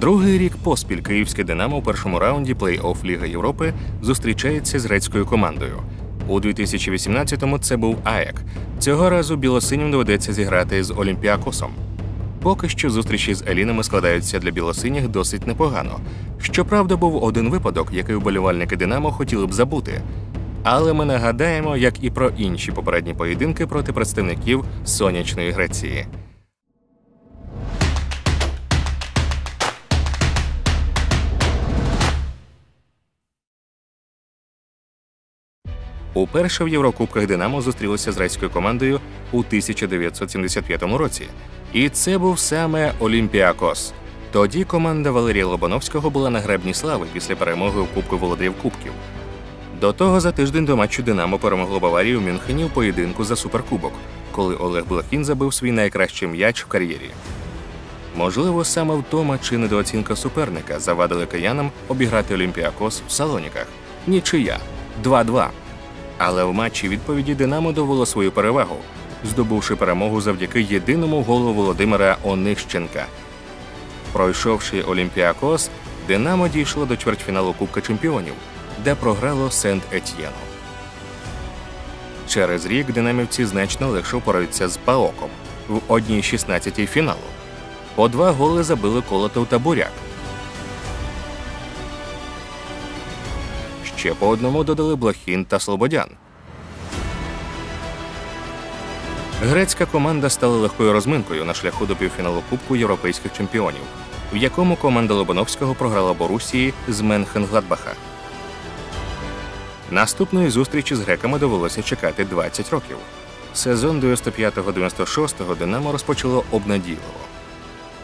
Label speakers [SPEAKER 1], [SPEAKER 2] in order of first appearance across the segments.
[SPEAKER 1] Другий рік поспіль київське Динамо у першому раунді плей-офф Ліга Європи зустрічається з грецькою командою. У 2018-му це був АЕК. Цього разу білосинім доведеться зіграти з Олімпіакосом. Поки що зустрічі з Елінами складаються для білосиніх досить непогано. Щоправда, був один випадок, який вболівальники Динамо хотіли б забути. Але ми нагадаємо, як і про інші попередні поєдинки проти представників сонячної Греції. Уперше в Єврокубках Динамо зустрілося з грецькою командою у 1975 році. І це був саме Олімпіакос. Тоді команда Валерія Лобановського була на гребні слави після перемоги у Кубку Володимир Кубків. До того за тиждень до матчу Динамо перемогло Баварію в Мюнхені у поєдинку за суперкубок, коли Олег Блохін забив свій найкращий м'яч в кар'єрі. Можливо, саме втома чи недооцінка суперника завадили киянам обіграти Олімпіакос в Салоніках. Нічия 2-2. Але в матчі відповіді Динамо довело свою перевагу, здобувши перемогу завдяки єдиному голу Володимира Онищенка. Пройшовши Олімпіакос, Динамо дійшло до чвертьфіналу Кубка Чемпіонів, де програло Сент Етьєну. Через рік динамівці значно легше впораються з Паоком в одній 16 фіналу. По два голи забили Колотов та Буряк. Ще по одному додали Блохін та Слободян. Грецька команда стала легкою розминкою на шляху до півфіналу Кубку європейських чемпіонів, в якому команда Лобановського програла Борусії з Менхенгладбаха. Наступної зустрічі з греками довелося чекати 20 років. Сезон 95-96 Динамо розпочало обнадійливо.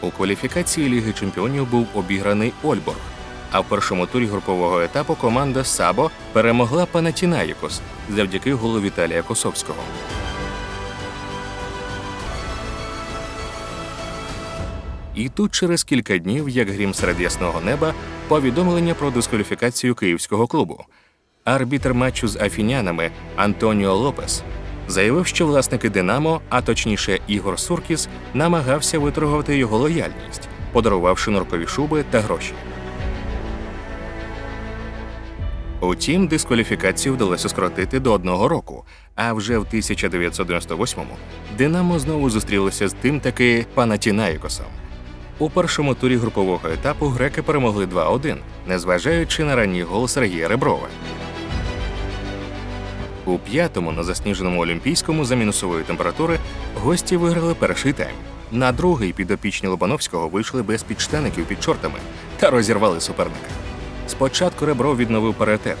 [SPEAKER 1] У кваліфікації Ліги Чемпіонів був обіграний Ольборг, а в першому турі групового етапу команда Сабо перемогла Панатінаїкос завдяки голу Віталія Косовського. І тут через кілька днів, як грім серед ясного неба, повідомлення про дискваліфікацію київського клубу. Арбітр матчу з афінянами Антоніо Лопес заявив, що власники Динамо, а точніше Ігор Суркіс, намагався виторгувати його лояльність, подарувавши норкові шуби та гроші. Утім, дискваліфікацію вдалося скоротити до одного року. А вже в 1998-му Динамо знову зустрілося з тим таки Панатінаїкосом. У першому турі групового етапу греки перемогли 2-1, незважаючи на ранній гол Сергія Реброва. У п'ятому на засніженому Олімпійському за мінусової температури гості виграли перший тайм. На другий підопічні Лобановського вийшли без підштаників під чортами та розірвали суперника. Спочатку Ребров відновив паритет,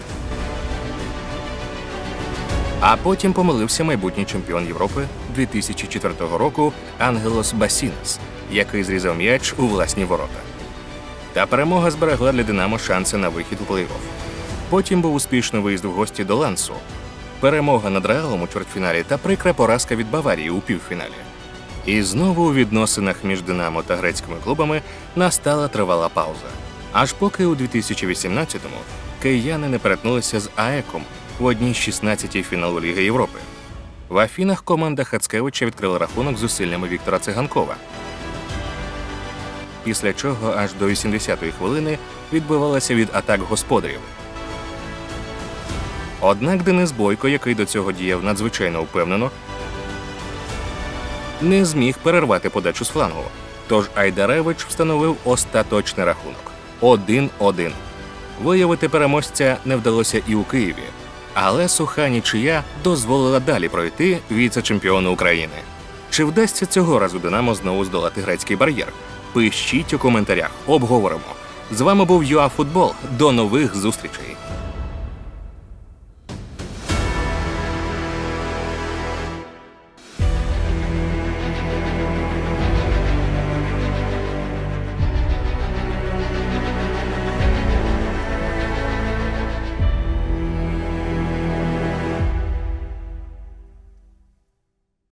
[SPEAKER 1] а потім помилився майбутній чемпіон Європи 2004 року Ангелос Басінес, який зрізав м'яч у власні ворота. Та перемога зберегла для Динамо шанси на вихід у плей-офф. Потім був успішний виїзд в гості до Лансу, перемога над Реалом у чвертьфіналі та прикра поразка від Баварії у півфіналі. І знову у відносинах між Динамо та грецькими клубами настала тривала пауза. Аж поки у 2018-му кияни не перетнулися з АЕКом в одній з 16 фіналу Ліги Європи. В Афінах команда Хацкевича відкрила рахунок зусиллями Віктора Циганкова. Після чого аж до 80-ї хвилини відбивалася від атак господарів. Однак Денис Бойко, який до цього діяв надзвичайно впевнено, не зміг перервати подачу з флангу. Тож Айдаревич встановив остаточний рахунок 1-1. Виявити переможця не вдалося і у Києві, але суха нічия дозволила далі пройти віце-чемпіону України. Чи вдасться цього разу Динамо знову здолати грецький бар'єр? Пишіть у коментарях, обговоримо. З вами був ЮАФутбол. До нових зустрічей.